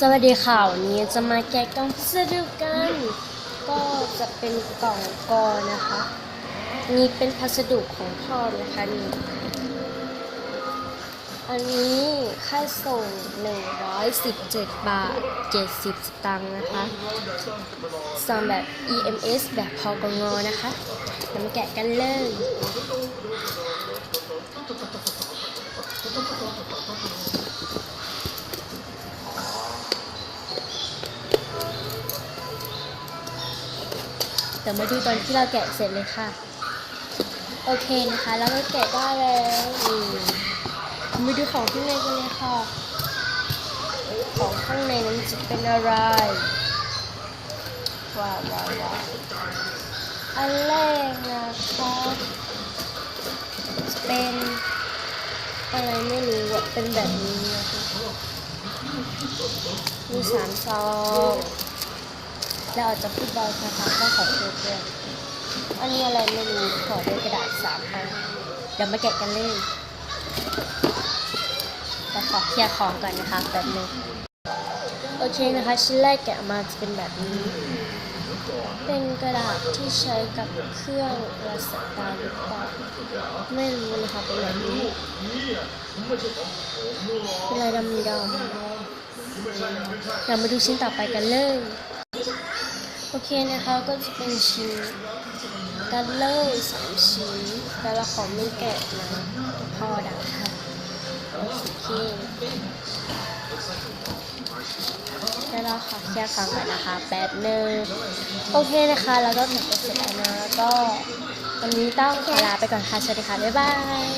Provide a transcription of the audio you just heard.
สวัสดีค่ะวันนี้จะมาแกะกล่องพัสดุกัน ก็จะเป็นกล่องกอนะคะนี่เป็นพัสดุของพ่อนะคะนี่อันนี้ค่าส่ง 117 บาท 70 สตางค์นะคะสั่งแบบ EMS แบบพอกงนะคะมาแกะกันเลย เดี๋ยวมาดูตอนที่เราแกะเสร็จเลยค่ะ โอเคนะคะ แล้วก็แกะได้แล้วมาดูของข้างในกันเลยค่ะ ของข้างในนั้นจะเป็นอะไร ว้าวว้าวว้าวอันแรกนะคะเป็นอะไรไม่รู้อะเป็นแบบนี้นะคะมีสามซองแล้วอาจจะพูดเบานะคะก็ขอโทษ ด้วยอันนี้อะไรไม่รู้ขอด้วยกระดาษสามอันเดี๋ยวมาแกะกันเลยแต่ขอเคลียร์ของก่อนนะคะแบบนึงโอเคนะคะชิ้นแรกแกะมาจะเป็นแบบนี้ เป็นกระดาษที่ใช้กับเครื่องรัศดาหรือเปล่าไม่รู้นะคะเป็นแบบนี้เป็นลายดำดำๆเรามาดูชิ้นต่อไปกันเลย โอเคนะคะก็จะเป็นชิ้นกันเลยสามชิ้นแต่เราขอไม่แกะนะพอดังค่ะโอเคแล้วเราขอเคลียร์ของก่อนนะคะแป๊บหนึ่งโอเคนะคะแล้วก็แกะเสร็จแล้วนะแล้วก็วันนี้ต้องขอลาไปก่อนค่ะ สวัสดีค่ะ บ๊ายบาย